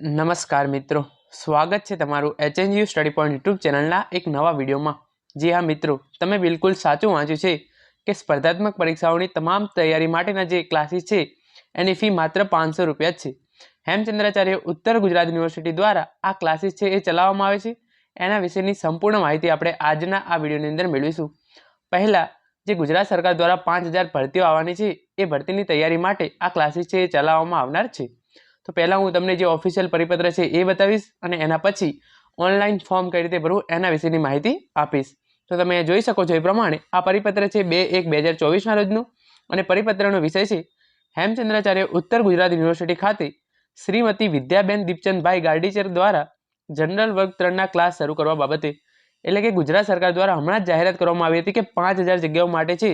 નમસ્કાર મિત્રો. સ્વાગત છે તમારું એચએનયુ સ્ટડી પોઈન્ટ યુટ્યુબ ચેનલના એક નવા વિડીયોમાં. જી હા મિત્રો, તમે બિલકુલ સાચું વાંચ્યું છે કે સ્પર્ધાત્મક પરીક્ષાઓની તમામ તૈયારી માટેના જે ક્લાસીસ છે, એની ફી માત્ર પાંચસો રૂપિયા જ છે. હેમચંદ્રાચાર્ય ઉત્તર ગુજરાત યુનિવર્સિટી દ્વારા આ ક્લાસીસ છે એ ચલાવવામાં આવે છે. એના વિશેની સંપૂર્ણ માહિતી આપણે આજના આ વિડીયોની અંદર મેળવીશું. પહેલાં, જે ગુજરાત સરકાર દ્વારા પાંચ હજાર ભરતીઓ આવવાની છે, એ ભરતીની તૈયારી માટે આ ક્લાસીસ છે એ ચલાવવામાં આવનાર છે. તો પહેલાં હું તમને જે ઓફિશિયલ પરિપત્ર છે એ બતાવીશ અને એના પછી ઓનલાઈન ફોર્મ કઈ રીતે ભરવું એના વિશેની માહિતી આપીશ. તો તમે જોઈ શકો છો એ પ્રમાણે આ પરિપત્ર છે બે એક બે હજાર ચોવીસના રોજનું અને પરિપત્રનો વિષય છે હેમચંદ્રાચાર્ય ઉત્તર ગુજરાત યુનિવર્સિટી ખાતે શ્રીમતી વિદ્યાબેન દીપચંદભાઈ ગાર્ડીચર દ્વારા જનરલ વર્ગ ત્રણના ક્લાસ શરૂ કરવા બાબતે, એટલે કે ગુજરાત સરકાર દ્વારા હમણાં જ જાહેરાત કરવામાં આવી હતી કે પાંચ હજાર જગ્યાઓ માટે છે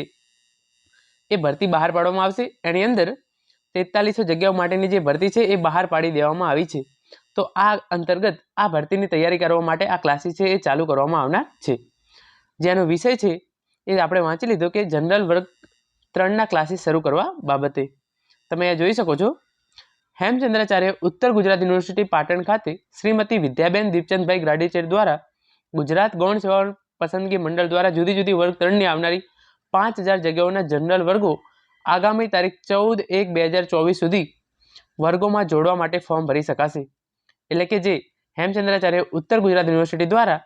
એ ભરતી બહાર પાડવામાં આવશે. એની અંદર તેતાલીસો જગ્યાઓ માટેની જે ભરતી છે એ બહાર પાડી દેવામાં આવી છે. તો આ અંતર્ગત આ ભરતીની તૈયારી કરવા માટે આ ક્લાસીસ છે એ ચાલુ કરવામાં આવનાર છે. જેનો વિષય છે એ આપણે વાંચી લીધો કે જનરલ વર્ગ ત્રણના ક્લાસીસ શરૂ કરવા બાબતે. તમે આ જોઈ શકો છો. હેમચંદ્રાચાર્ય ઉત્તર ગુજરાત યુનિવર્સિટી પાટણ ખાતે શ્રીમતી વિદ્યાબેન દીપચંદભાઈ ગ્રાડીચેર દ્વારા ગુજરાત ગૌણ સેવા પસંદગી મંડળ દ્વારા જુદી જુદી વર્ગ ત્રણની આવનારી પાંચ હજાર જગ્યાઓના જનરલ વર્ગો આગામી તારીખ ચૌદ એક બે હજાર ચોવીસ સુધી વર્ગોમાં જોડવા માટે ફોર્મ ભરી શકાશે. એટલે કે જે હેમચંદ્રાચાર્ય ઉત્તર ગુજરાત યુનિવર્સિટી દ્વારા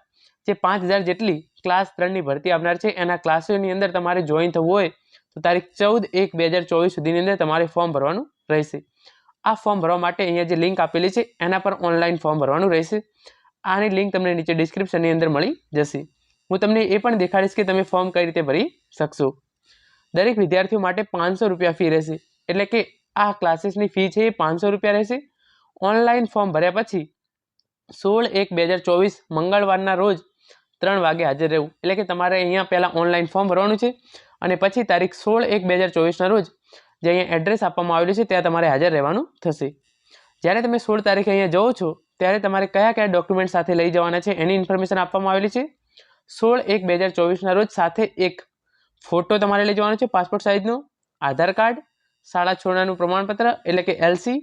જે પાંચ હજાર જેટલી ક્લાસ ત્રણની ભરતી આપનાર છે, એના ક્લાસોની અંદર તમારે જોઈન થવું હોય તો તારીખ ચૌદ એક બે હજાર ચોવીસ સુધીની અંદર તમારે ફોર્મ ભરવાનું રહેશે. આ ફોર્મ ભરવા માટે અહીંયા જે લિંક આપેલી છે, એના પર ઓનલાઈન ફોર્મ ભરવાનું રહેશે. આની લિંક તમને નીચે ડિસ્ક્રિપ્શનની અંદર મળી જશે. હું તમને એ પણ દેખાડીશ કે તમે ફોર્મ કઈ રીતે ભરી શકશો. દરેક વિદ્યાર્થીઓ માટે પાંચસો રૂપિયા ફી રહેશે. એટલે કે આ ક્લાસીસની ફી છે એ પાંચસો રૂપિયા રહેશે. ઓનલાઈન ફોર્મ ભર્યા પછી સોળ એક બે હજાર ચોવીસ મંગળવારના રોજ ત્રણ વાગે હાજર રહેવું. એટલે કે તમારે અહીંયા પહેલાં ઓનલાઈન ફોર્મ ભરવાનું છે અને પછી તારીખ સોળ એક બે હજાર ચોવીસના રોજ જે અહીંયા એડ્રેસ આપવામાં આવેલું છે ત્યાં તમારે હાજર રહેવાનું થશે. જ્યારે તમે સોળ તારીખે અહીંયા જાઓ છો, ત્યારે તમારે કયા કયા ડોક્યુમેન્ટ સાથે લઈ જવાના છે એની ઇન્ફોર્મેશન આપવામાં આવેલી છે. સોળ એક બે હજાર ચોવીસના રોજ સાથે એક ફોટો તમારે લઈ જવાનો છે પાસપોર્ટ સાઇઝનો આધાર કાર્ડ શાળા છોડવાનું પ્રમાણપત્ર, એટલે કે એલસી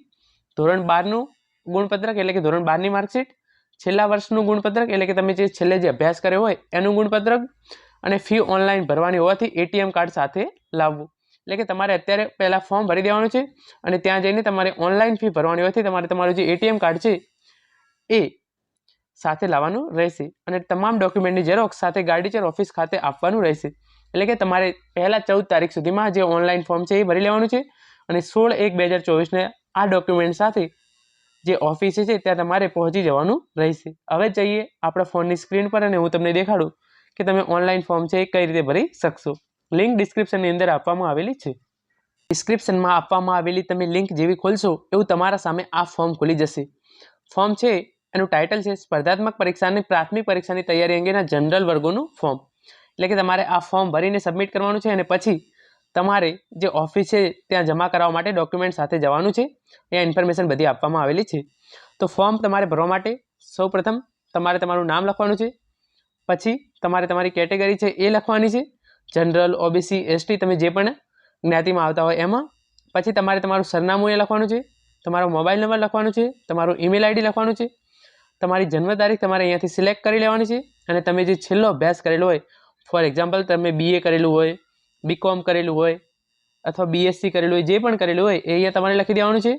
ધોરણ બારનું ગુણપત્રક, એટલે કે ધોરણ બારની માર્કશીટ છેલ્લા વર્ષનું ગુણપત્રક, એટલે કે તમે જે છેલ્લે જે અભ્યાસ કર્યો હોય એનું ગુણપત્રક, અને ફી ઓનલાઈન ભરવાની હોવાથી એટીએમ કાર્ડ સાથે લાવવું. એટલે કે તમારે અત્યારે પહેલાં ફોર્મ ભરી દેવાનું છે, અને ત્યાં જઈને તમારે ઓનલાઈન ફી ભરવાની હોવાથી તમારે તમારું જે એટીએમ કાર્ડ છે, એ સાથે લાવવાનું રહેશે. અને તમામ ડોક્યુમેન્ટની ઝેરોક્ષ સાથે ગાડીચર ઓફિસ ખાતે આપવાનું રહેશે. એટલે કે તમારે પહેલાં ચૌદ તારીખ સુધીમાં જે ઓનલાઈન ફોર્મ છે એ ભરી લેવાનું છે અને સોળ એક બે હજાર ચોવીસને આ ડોક્યુમેન્ટ સાથે જે ઓફિસે છે ત્યાં તમારે પહોંચી જવાનું રહેશે. હવે જઈએ આપણા ફોનની સ્ક્રીન પર અને હું તમને દેખાડું કે તમે ઓનલાઈન ફોર્મ છે એ કઈ રીતે ભરી શકશો. લિંક ડિસ્ક્રિપ્શનની અંદર આપવામાં આવેલી છે. ડિસ્ક્રિપ્શનમાં આપવામાં આવેલી તમે લિંક જેવી ખોલશો એવું તમારા સામે આ ફોર્મ ખુલી જશે. ફોર્મ છે, એનું ટાઇટલ છે સ્પર્ધાત્મક પરીક્ષાની પ્રાથમિક પરીક્ષાની તૈયારી અંગેના જનરલ વર્ગોનું ફોર્મ એટલે કે તમારે આ ફોર્મ ભરીને સબમિટ કરવાનું છે અને પછી તમારે જે ઓફિસ છે ત્યાં જમા કરાવવા માટે ડોક્યુમેન્ટ સાથે જવાનું છે. ત્યાં ઇન્ફોર્મેશન બધી આપવામાં આવેલી છે. તો ફોર્મ તમારે ભરવા માટે સૌપ્રથમ તમારે તમારું નામ લખવાનું છે. પછી તમારે તમારી કેટેગરી છે એ લખવાની છે. જનરલ ઓબીસી એસટી તમે જે પણ જ્ઞાતિમાં આવતા હોય એમાં. પછી તમારે તમારું સરનામું એ લખવાનું છે. તમારો મોબાઈલ નંબર લખવાનો છે. તમારું ઈમેલ આઈડી લખવાનું છે. તમારી જન્મ તારીખ તમારે અહીંયાથી સિલેક્ટ કરી લેવાની છે. અને તમે જે છેલ્લો અભ્યાસ કરેલો હોય ફોર એક્ઝામ્પલ તમે બીએ કરેલું હોય બીકોમ કરેલું હોય, અથવા બીએસસી કરેલું હોય, જે પણ કરેલું હોય, એ અહીંયા તમારે લખી દેવાનું છે.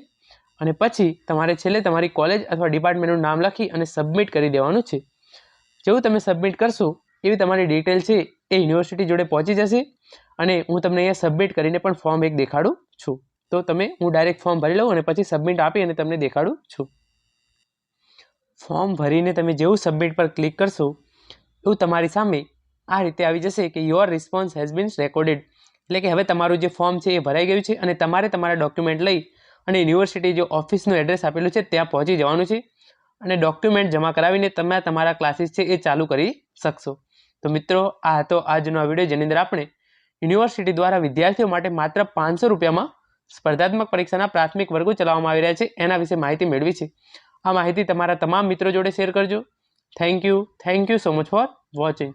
અને પછી તમારે છેલ્લે તમારી કોલેજ અથવા ડિપાર્ટમેન્ટનું નામ લખી અને સબમિટ કરી દેવાનું છે. જેવું તમે સબમિટ કરશો, એવી તમારી ડિટેલ છે એ યુનિવર્સિટી જોડે પહોંચી જશે અને હું તમને અહીંયા સબમિટ કરીને પણ ફોર્મ એક દેખાડું છું. તો તમે, હું ડાયરેક્ટ ફોર્મ ભરી લઉં અને પછી સબમિટ આપી અને તમને દેખાડું છું. ફોર્મ ભરીને તમે જેવું સબમિટ પર ક્લિક કરશો, એવું તમારી સામે આ રીતે આવી જશે કે your response has been recorded એટલે કે હવે તમારું જે ફોર્મ છે એ ભરાઈ ગયું છે અને તમારે તમારા ડોક્યુમેન્ટ લઈ અને યુનિવર્સિટી જે ઓફિસનું એડ્રેસ આપેલું છે ત્યાં પહોંચી જવાનું છે અને ડોક્યુમેન્ટ જમા કરાવીને તમે તમારા ક્લાસીસ છે એ ચાલુ કરી શકશો. તો મિત્રો, આ હતો આજનો આ વીડિયો જેની અંદર આપણે યુનિવર્સિટી દ્વારા વિદ્યાર્થીઓ માટે માત્ર પાંચસો રૂપિયામાં સ્પર્ધાત્મક પરીક્ષાના પ્રાથમિક વર્ગો ચલાવવામાં આવી રહ્યા છે. એના વિશે માહિતી મેળવી છે. આ માહિતી તમારા તમામ મિત્રો જોડે શેર કરજો. Thank you thank you so much for watching